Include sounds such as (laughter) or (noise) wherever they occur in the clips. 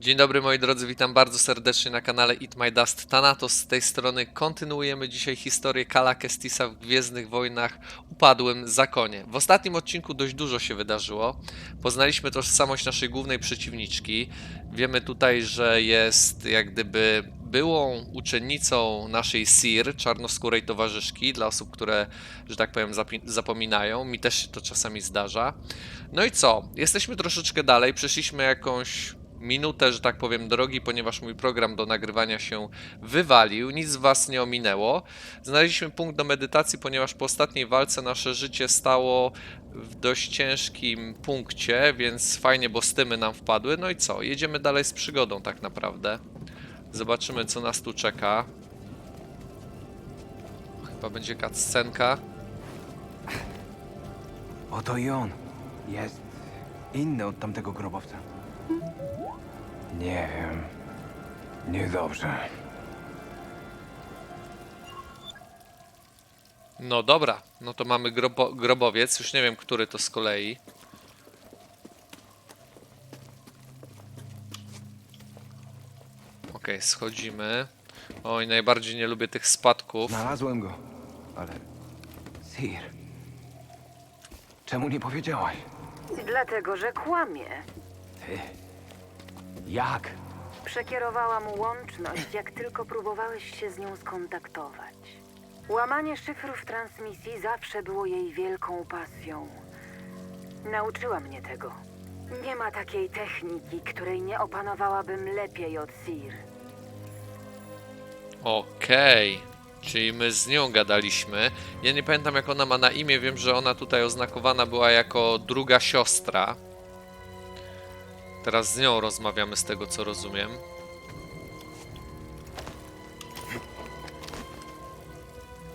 Dzień dobry moi drodzy, witam bardzo serdecznie na kanale Eat My Dust Thanatos. Z tej strony kontynuujemy dzisiaj historię Kala Kestisa w Gwiezdnych Wojnach Upadłym Zakonie. W ostatnim odcinku dość dużo się wydarzyło. Poznaliśmy tożsamość naszej głównej przeciwniczki. Wiemy tutaj, że jest jak gdyby byłą uczennicą naszej Sir, czarnoskórej towarzyszki, dla osób, które, że tak powiem, zapominają. Mi też się to czasami zdarza. No i co? Jesteśmy troszeczkę dalej, przeszliśmy jakąś minutę, że tak powiem, drogi, ponieważ mój program do nagrywania się wywalił. Nic z Was nie ominęło. Znaleźliśmy punkt do medytacji, ponieważ po ostatniej walce nasze życie stało w dość ciężkim punkcie, więc fajnie, bo stymy nam wpadły. No i co? Jedziemy dalej z przygodą tak naprawdę. Zobaczymy, co nas tu czeka. Chyba będzie cutscenka. Oto i on. Jest inny od tamtego grobowca. Nie wiem. Niedobrze. No dobra, no to mamy grobo grobowiec, już nie wiem, który to z kolei. Okej, schodzimy. Oj, najbardziej nie lubię tych spadków. Znalazłem go, ale... Sir... Czemu nie powiedziałaś? Dlatego, że kłamie. Ty... Jak? Przekierowałam łączność, jak tylko próbowałeś się z nią skontaktować. Łamanie szyfrów transmisji zawsze było jej wielką pasją. Nauczyła mnie tego. Nie ma takiej techniki, której nie opanowałabym lepiej od Sir. Okej, czyli my z nią gadaliśmy. Ja nie pamiętam, jak ona ma na imię. Wiem, że ona tutaj oznakowana była jako druga siostra. Teraz z nią rozmawiamy, z tego co rozumiem.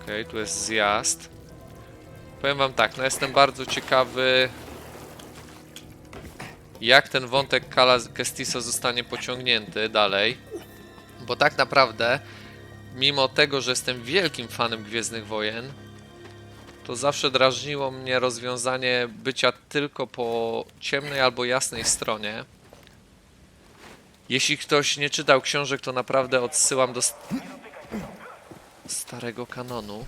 Okej, tu jest zjazd. Powiem wam tak, no jestem bardzo ciekawy, jak ten wątek Kala Kestisa zostanie pociągnięty dalej. Bo tak naprawdę, mimo tego, że jestem wielkim fanem Gwiezdnych Wojen, to zawsze drażniło mnie rozwiązanie bycia tylko po ciemnej albo jasnej stronie. Jeśli ktoś nie czytał książek, to naprawdę odsyłam do st- starego kanonu.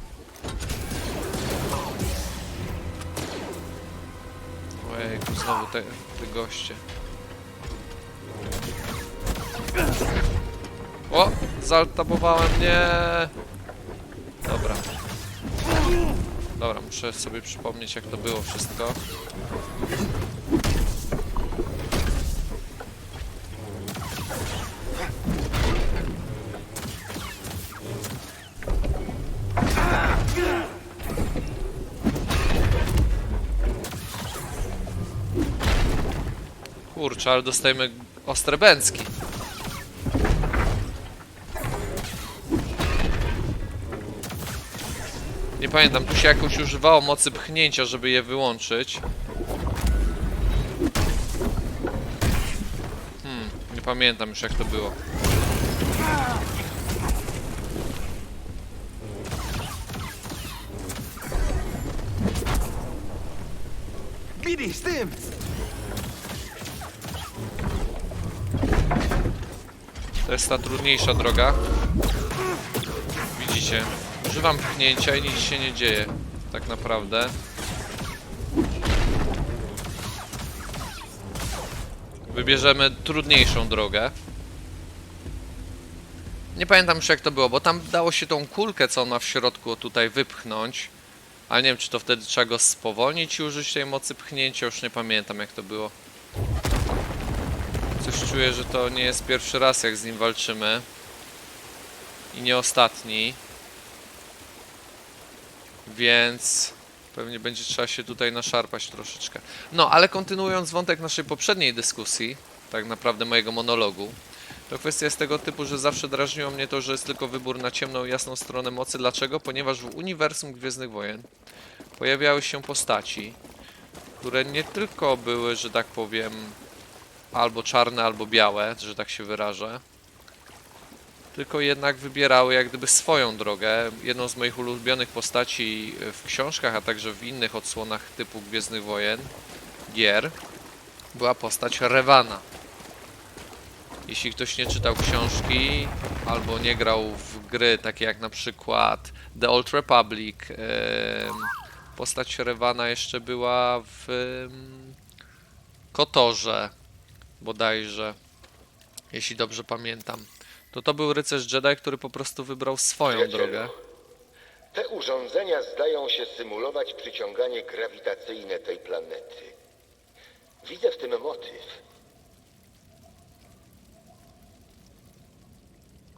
Ojejku, znowu te, te goście. O! Zaltabowałem mnie! Dobra. Dobra, muszę sobie przypomnieć jak to było wszystko. Kurczę, ale dostajemy ostre bęcki. Nie pamiętam, tu się jakoś używało mocy pchnięcia, żeby je wyłączyć. Hmm, nie pamiętam już jak to było. Bidi, z tym! To jest ta trudniejsza droga. Widzicie, używam pchnięcia i nic się nie dzieje. Tak naprawdę. Wybierzemy trudniejszą drogę. Nie pamiętam już jak to było, bo tam dało się tą kulkę, co on ma w środku, tutaj wypchnąć. Ale nie wiem, czy to wtedy trzeba go spowolnić i użyć tej mocy pchnięcia, już nie pamiętam jak to było. Coś czuję, że to nie jest pierwszy raz, jak z nim walczymy. I nie ostatni. Więc pewnie będzie trzeba się tutaj naszarpać troszeczkę. No, ale kontynuując wątek naszej poprzedniej dyskusji, tak naprawdę mojego monologu, to kwestia jest tego typu, że zawsze drażniło mnie to, że jest tylko wybór na ciemną i jasną stronę mocy. Dlaczego? Ponieważ w uniwersum Gwiezdnych Wojen pojawiały się postaci, które nie tylko były, że tak powiem, albo czarne, albo białe, że tak się wyrażę. Tylko jednak wybierały jak gdyby swoją drogę. Jedną z moich ulubionych postaci w książkach, a także w innych odsłonach typu Gwiezdnych Wojen, gier, była postać Rewana. Jeśli ktoś nie czytał książki albo nie grał w gry takie jak na przykład The Old Republic, postać Rewana jeszcze była w Kotorze bodajże, jeśli dobrze pamiętam. To to był rycerz Jedi, który po prostu wybrał swoją Przyjacielu, drogę. Te urządzenia zdają się symulować przyciąganie grawitacyjne tej planety. Widzę w tym motyw.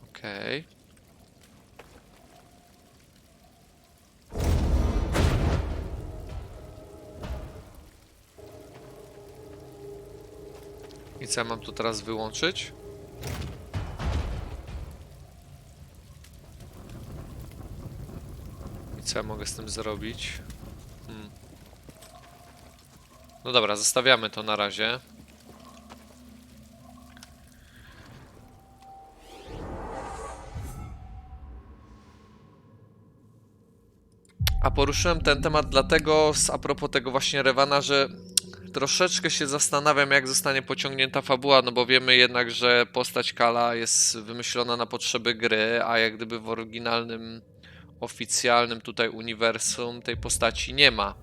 Okej. I co ja mam tu teraz wyłączyć? I co ja mogę z tym zrobić? Hmm. No dobra, zostawiamy to na razie. A poruszyłem ten temat dlatego, a propos tego właśnie Rewana, że troszeczkę się zastanawiam, jak zostanie pociągnięta fabuła, no bo wiemy jednak, że postać Kala jest wymyślona na potrzeby gry, a jak gdyby w oryginalnym, oficjalnym tutaj uniwersum tej postaci nie ma.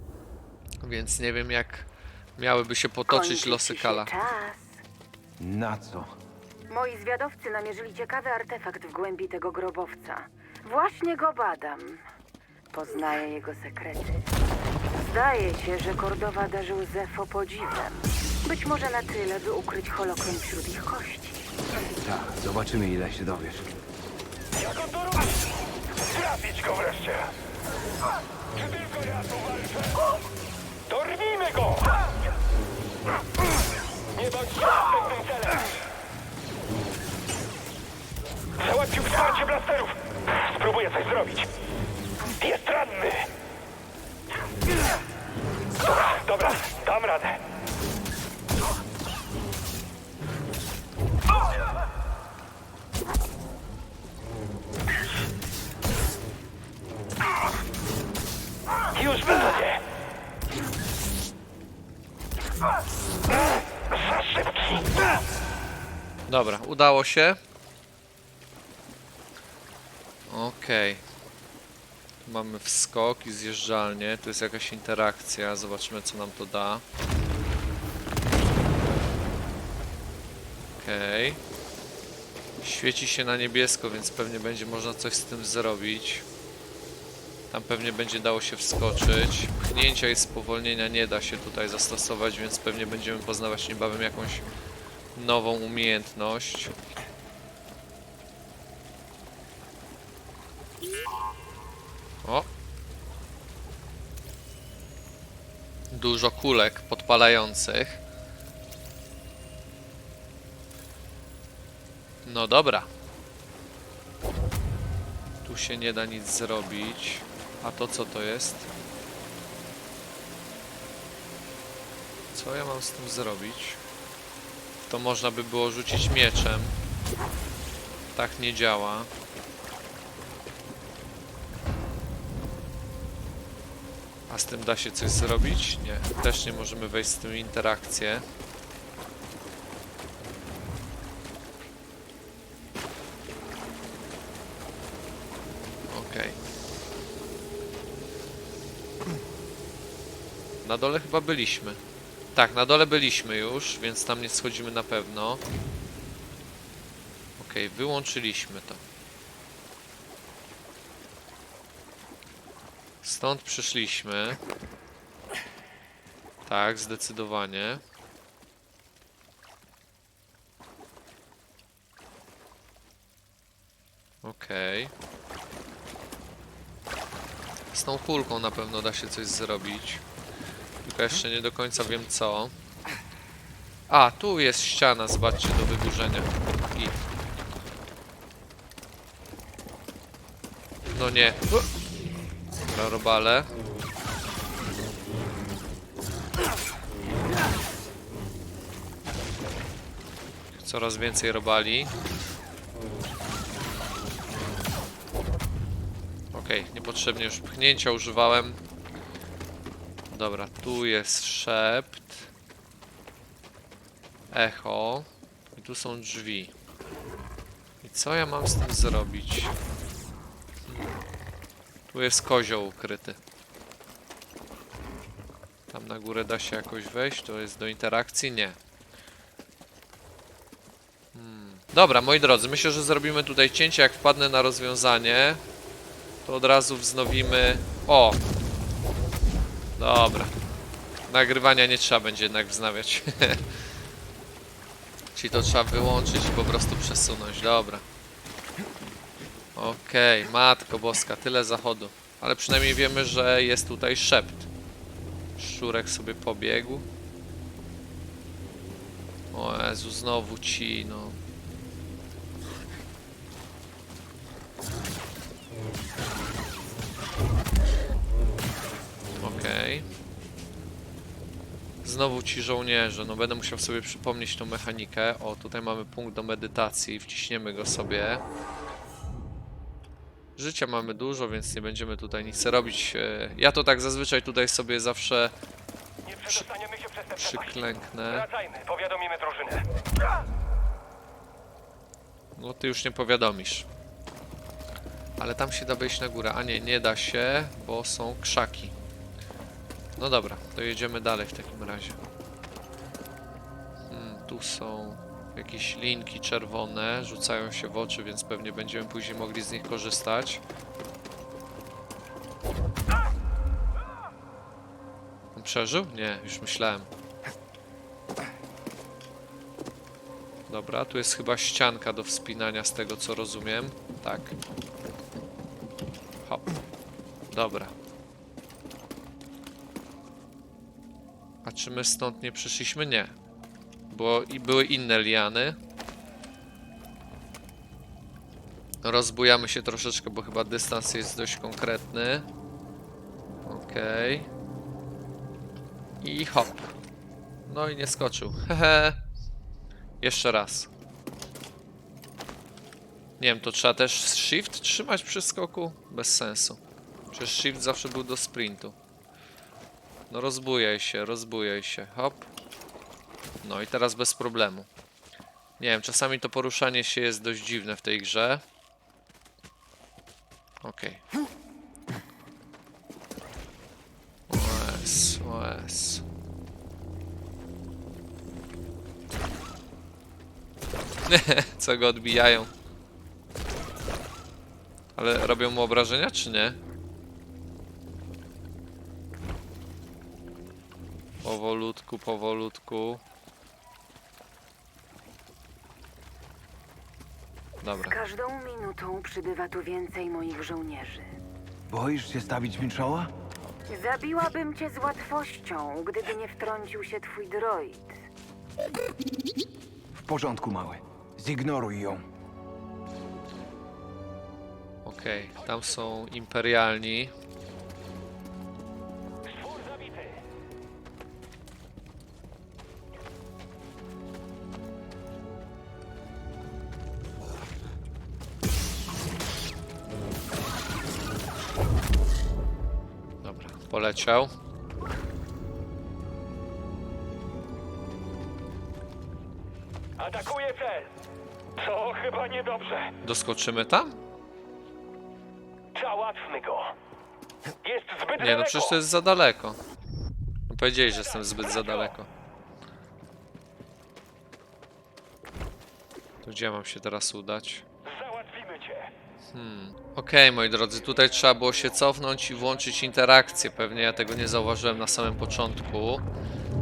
Więc nie wiem, jak miałyby się potoczyć Kończy losy ci się Kala. czas. Na co? Moi zwiadowcy namierzyli ciekawy artefakt w głębi tego grobowca. Właśnie go badam. Poznaję jego sekrety. Zdaje się, że Kordowa darzył Zefo podziwem. Być może na tyle, by ukryć holokron wśród ich kości. Tak, zobaczymy ile się dowiesz. Jak on to robi? Trafić go wreszcie! Czy tylko ja tu walczę? Dorwijmy go! Nie bądź następnym celem! Załatwił wsparcie blasterów! Spróbuję coś zrobić. Jest ranny! Dobra, dam radę. Już będzie! Za szybki! Dobra, udało się. Okej. Tu mamy wskok i zjeżdżalnię. Tu jest jakaś interakcja. Zobaczymy, co nam to da. Okej. Świeci się na niebiesko, więc pewnie będzie można coś z tym zrobić. Tam pewnie będzie dało się wskoczyć. Pchnięcia i spowolnienia nie da się tutaj zastosować, więc pewnie będziemy poznawać niebawem jakąś nową umiejętność. O! Dużo kulek podpalających. No dobra. Tu się nie da nic zrobić. A to co to jest? Co ja mam z tym zrobić? To można by było rzucić mieczem. Tak nie działa. A z tym da się coś zrobić? Nie. Też nie możemy wejść z tym interakcję. Okej. Na dole chyba byliśmy. Tak, na dole byliśmy już, więc tam nie schodzimy na pewno. Okej, wyłączyliśmy to. Stąd przyszliśmy. Tak, zdecydowanie. Okej. Z tą kulką na pewno da się coś zrobić. Tylko jeszcze nie do końca wiem co. A, tu jest ściana, zobaczcie, do wyburzenia. I... No nie. Dobra, robale. Coraz więcej robali. Okej, niepotrzebnie już pchnięcia używałem. Dobra, tu jest szept. Echo. I tu są drzwi. I co ja mam z tym zrobić? Tu jest kozioł ukryty. Tam na górę da się jakoś wejść, to jest do interakcji? Nie. Hmm. Dobra, moi drodzy, myślę, że zrobimy tutaj cięcie. Jak wpadnę na rozwiązanie, to od razu wznowimy... O! Dobra. Nagrywania nie trzeba będzie jednak wznawiać. (laughs) Czyli to trzeba wyłączyć i po prostu przesunąć. Dobra. Okej, matko boska, tyle zachodu. Ale przynajmniej wiemy, że jest tutaj szept. Szczurek sobie pobiegł. O Jezu, znowu ci, no. Okej. Znowu ci żołnierze, no będę musiał sobie przypomnieć tą mechanikę. O, tutaj mamy punkt do medytacji, wciśniemy go sobie. Życia mamy dużo, więc nie będziemy tutaj nic robić. E, Ja to tak zazwyczaj tutaj sobie zawsze przepasti. przyklęknę. Wracajmy, powiadomimy drużynę. No ty już nie powiadomisz. Ale tam się da wejść na górę. A nie, nie da się, bo są krzaki. No dobra, to jedziemy dalej w takim razie. Hmm, tu są jakieś linki czerwone, rzucają się w oczy, więc pewnie będziemy później mogli z nich korzystać. On przeżył? Nie, już myślałem. Dobra, tu jest chyba ścianka do wspinania z tego co rozumiem. Tak. Hop. Dobra. A czy my stąd nie przyszliśmy? Nie. Bo i były inne liany. Rozbujamy się troszeczkę, bo chyba dystans jest dość konkretny. Okej. I hop. No i nie skoczył. Hehe. Jeszcze raz. Nie wiem, to trzeba też shift trzymać przy skoku? Bez sensu. Przecież shift zawsze był do sprintu. No rozbujaj się, rozbujaj się. Hop. No i teraz bez problemu. Nie wiem, czasami to poruszanie się jest dość dziwne w tej grze. Okej. OS, OS. (laughs) Co go odbijają. Ale robią mu obrażenia, czy nie? Powolutku, powolutku. Z Dobra. każdą minutą przybywa tu więcej moich żołnierzy. Boisz się stawić mi czoła? Zabiłabym cię z łatwością, gdyby nie wtrącił się twój droid. W porządku, mały. Zignoruj ją. Okej, tam są imperialni. Poleciał. Atakuje cel. To chyba niedobrze. Doskoczymy tam? Załatwmy go. Jest zbyt Nie, daleko. no przecież to jest za daleko. No powiedzieli, że jestem zbyt za daleko. To gdzie mam się teraz udać? Cię. Okej, moi drodzy, tutaj trzeba było się cofnąć i włączyć interakcję. Pewnie ja tego nie zauważyłem na samym początku,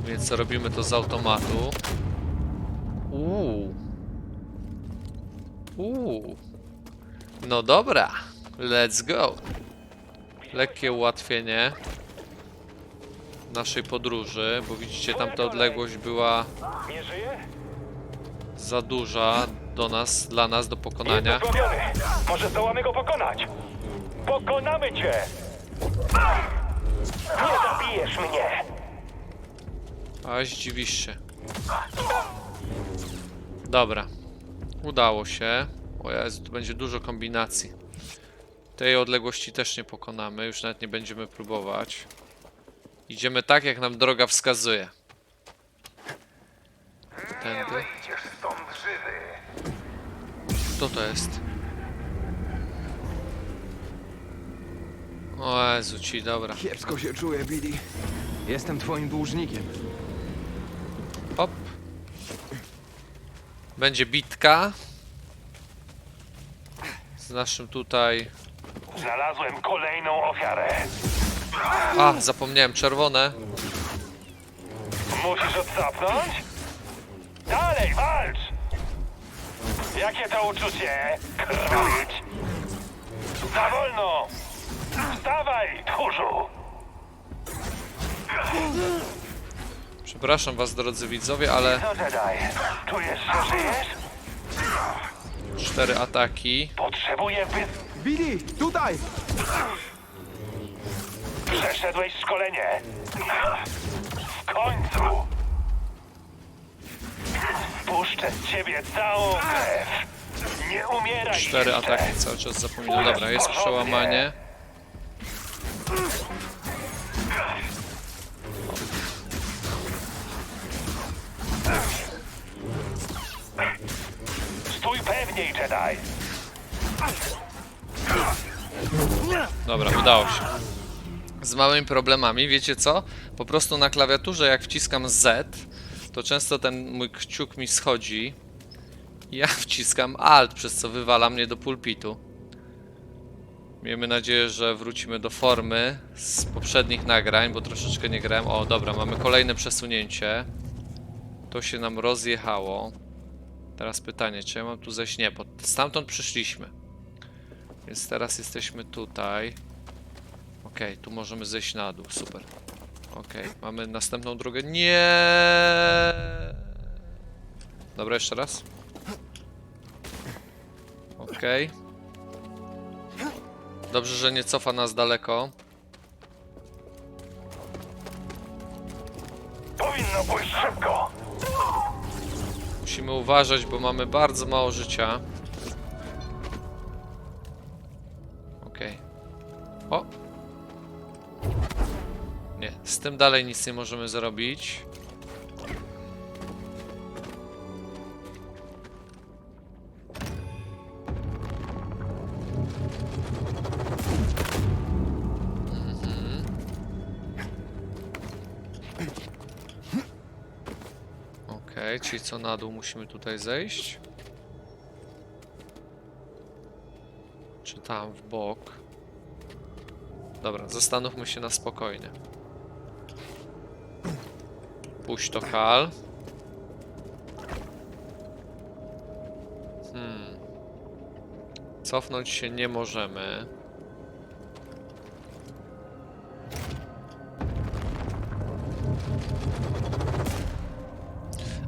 więc robimy to z automatu. Uuu. Uuu. No dobra, let's go. Lekkie ułatwienie naszej podróży, bo widzicie, tamta odległość była za duża do nas, dla nas do pokonania. Osłabiony. Może zdołamy go pokonać. Pokonamy cię. Nie zabijesz mnie. A zdziwisz się. Dobra. Udało się. O Jezu, tu będzie dużo kombinacji. Tej odległości też nie pokonamy, już nawet nie będziemy próbować. Idziemy tak, jak nam droga wskazuje. Tędy. Wyjdziesz. Kto to jest? O Jezu ci, dobra. Kiepsko się czuję, Billy. Jestem twoim dłużnikiem. Hop. Będzie bitka. Z naszym tutaj... Znalazłem kolejną ofiarę. A, zapomniałem, czerwone. Musisz odsapnąć? Dalej, walcz! Jakie to uczucie? Krwawić! Za wolno! Wstawaj, tchórzu! Przepraszam was, drodzy widzowie, ale Co Jedi? Czujesz, że żyjesz? cztery ataki. Potrzebuję wy... Billy, tutaj! Przeszedłeś szkolenie. W końcu! Puszczę z ciebie całą krew. Nie umieraj Cztery jeszcze. ataki cały czas zapominam. Dobra, jest przełamanie. Stój pewniej, Jedi. Dobra, udało się. Z małymi problemami, wiecie co? Po prostu na klawiaturze jak wciskam Z, to często ten mój kciuk mi schodzi. Ja (laughs) wciskam Alt, przez co wywala mnie do pulpitu. Miejmy nadzieję, że wrócimy do formy z poprzednich nagrań, bo troszeczkę nie grałem. O, dobra, mamy kolejne przesunięcie. To się nam rozjechało. Teraz pytanie, czy ja mam tu zejść? Nie, bo stamtąd przyszliśmy. Więc teraz jesteśmy tutaj. Okej, tu możemy zejść na dół, super. Okej, mamy następną drogę. Nie. Dobra, jeszcze raz. Okej. Dobrze, że nie cofa nas daleko. Powinno pójść szybko. Musimy uważać, bo mamy bardzo mało życia. Z tym dalej nic nie możemy zrobić. Mhm. Okej, czyli co na dół musimy tutaj zejść? Czy tam w bok? Dobra, zastanówmy się na spokojnie. Puść to kal. Hmm. Cofnąć się nie możemy.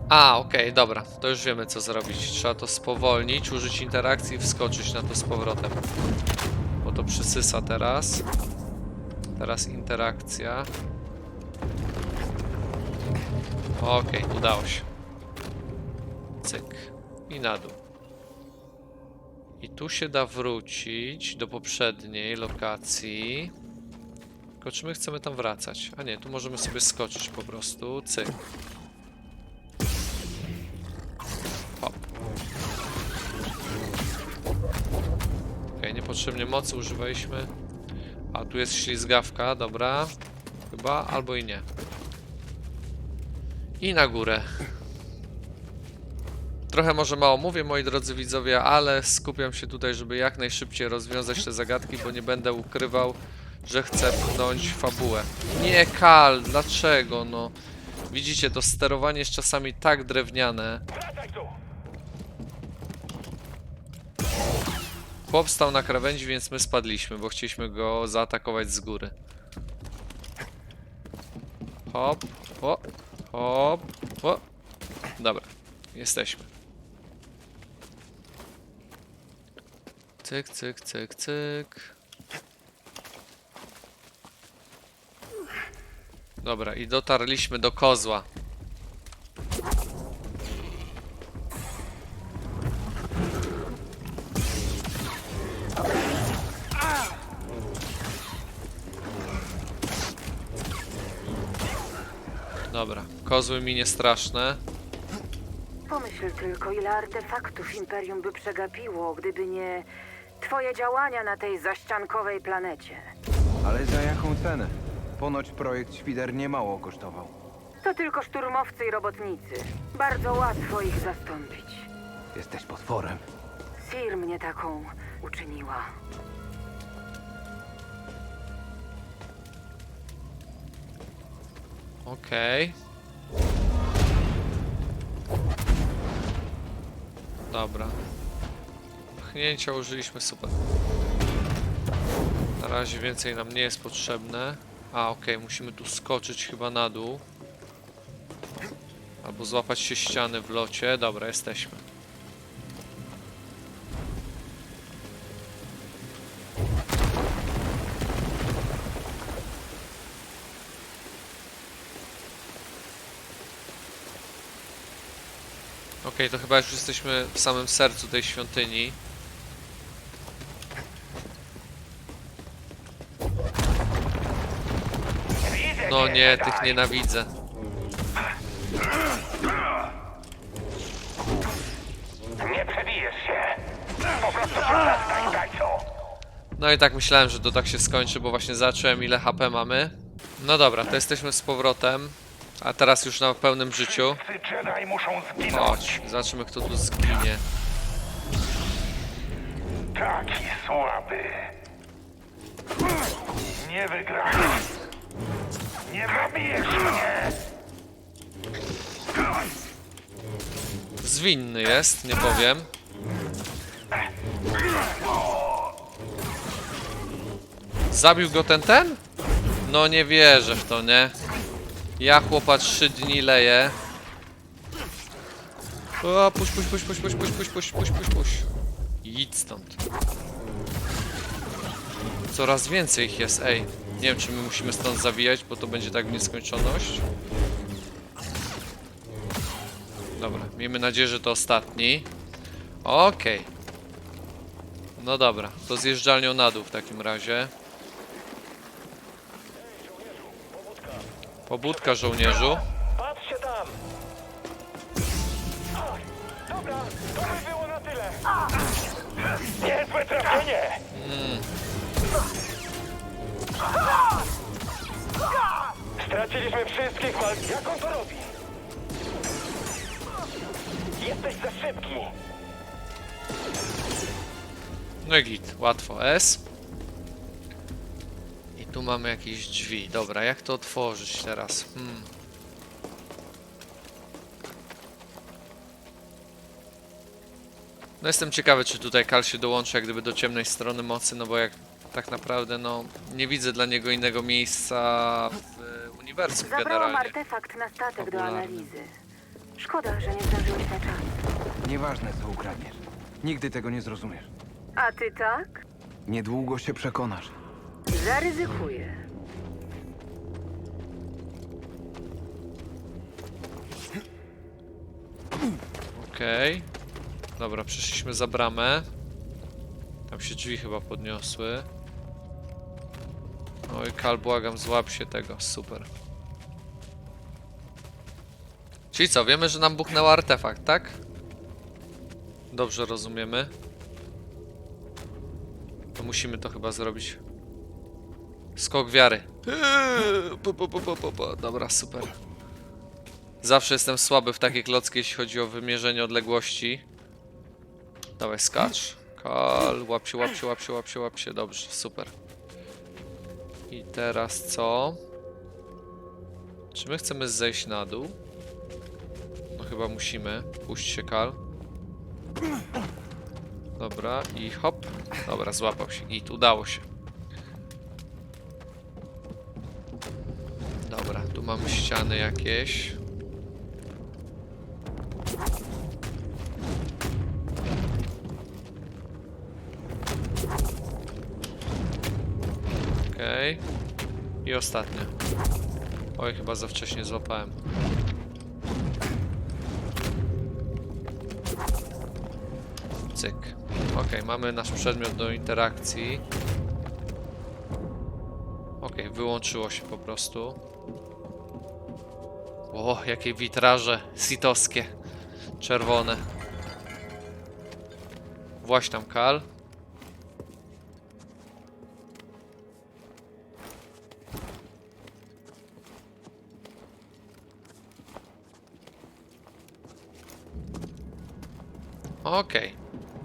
A, okej, dobra, to już wiemy co zrobić. Trzeba to spowolnić, użyć interakcji i wskoczyć na to z powrotem. Bo to przysysa teraz. Teraz interakcja. Okej, udało się. Cyk. I na dół. I tu się da wrócić do poprzedniej lokacji. Tylko czy my chcemy tam wracać? A nie, tu możemy sobie skoczyć po prostu. Cyk. Hop. Okej, niepotrzebnie mocy używaliśmy. A tu jest ślizgawka, dobra. Chyba, albo i nie. I na górę. Trochę może mało mówię, moi drodzy widzowie, ale skupiam się tutaj, żeby jak najszybciej rozwiązać te zagadki, bo nie będę ukrywał, że chcę pchnąć fabułę. Nie, Kal, dlaczego, no? Widzicie, to sterowanie jest czasami tak drewniane. Chłop stał na krawędzi, więc my spadliśmy, bo chcieliśmy go zaatakować z góry. Hop, o, hop, o. Dobra, jesteśmy. Cyk, cyk, cyk, cyk. Dobra, i dotarliśmy do kozła. Dobra, kozły mi nie straszne. Pomyśl tylko, ile artefaktów Imperium by przegapiło, gdyby nie twoje działania na tej zaściankowej planecie. Ale za jaką cenę? Ponoć projekt Świder niemało kosztował. To tylko szturmowcy i robotnicy. Bardzo łatwo ich zastąpić. Jesteś potworem. Sir mnie taką uczyniła. Okej. Dobra. Pchnięcia użyliśmy, super. Na razie więcej nam nie jest potrzebne. A, okej, musimy tu skoczyć chyba na dół. Albo złapać się ściany w locie. Dobra, jesteśmy. To chyba już jesteśmy w samym sercu tej świątyni. No nie, tych nienawidzę. Nie przebijesz się. Po prostu. No i tak myślałem, że to tak się skończy, bo właśnie zacząłem ile HP mamy. No dobra, to jesteśmy z powrotem. A teraz już na pełnym życiu. Chodź, zobaczymy kto tu zginie. Taki słaby. Nie wygrasz. Nie zabijesz mnie. Zwinny jest, nie powiem. Zabił go ten ten? No nie wierzę w to, nie? Ja chłopa trzy dni leję. O, puść, puść, puść, puść, puść, puść, puść, puść, puść, puść, puść. Idź stąd. Coraz więcej ich jest, ej. Nie wiem, czy my musimy stąd zawijać, bo to będzie tak w nieskończoność. Dobra, miejmy nadzieję, że to ostatni. Okej. No dobra, to zjeżdżalnią na dół w takim razie. Pobudka żołnierzu. Patrzcie tam. Dobra, to by było na tyle. Niezłe trafienie. Straciliśmy wszystkich walk. Jak on to robi? Jesteś za szybki. No i git, łatwo S. Tu mamy jakieś drzwi. Dobra, jak to otworzyć teraz? Hmm. No jestem ciekawy, czy tutaj Kal się dołączy jak gdyby do ciemnej strony mocy, no bo jak tak naprawdę, no nie widzę dla niego innego miejsca w uniwersum Zabrałam generalnie. artefakt na statek do Fabularny. analizy. Szkoda, że nie zdążyłeś na czas. Nieważne, co ukradniesz. Nigdy tego nie zrozumiesz. A ty tak? Niedługo się przekonasz. Zaryzykuję. Okej. Dobra, przeszliśmy za bramę. Tam się drzwi chyba podniosły. Oj, Kal, błagam, złap się tego. Super. Czyli co, wiemy, że nam buchnął artefakt, tak? Dobrze rozumiemy. To musimy to chyba zrobić. Skok wiary. Eee, pu, pu, pu, pu, pu. Dobra, super. Zawsze jestem słaby w takie klocki, jeśli chodzi o wymierzenie odległości. Dawaj, skacz. Kal, łap się, łap się, łap się, łap się, łap się. Dobrze, super. I teraz co? Czy my chcemy zejść na dół? No chyba musimy. Puść się, Kal. Dobra, i hop. Dobra, złapał się. Git, udało się. Tu mamy ściany jakieś. Okej. I ostatnie. Oj, chyba za wcześnie złapałem. Cyk. Okej, mamy nasz przedmiot do interakcji. Okej, wyłączyło się po prostu. O, jakie witraże sitowskie. Czerwone. Właśnie tam kal. Okej.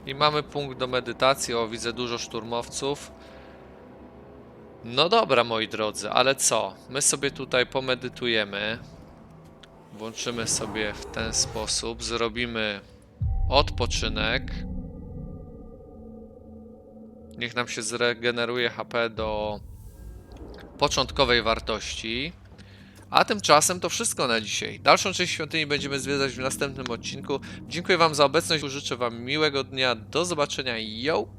I mamy punkt do medytacji. O, widzę dużo szturmowców. No dobra, moi drodzy, ale co? My sobie tutaj pomedytujemy. Włączymy sobie w ten sposób. Zrobimy odpoczynek. Niech nam się zregeneruje HP do początkowej wartości. A tymczasem to wszystko na dzisiaj. Dalszą część świątyni będziemy zwiedzać w następnym odcinku. Dziękuję Wam za obecność. Życzę Wam miłego dnia. Do zobaczenia. Yo!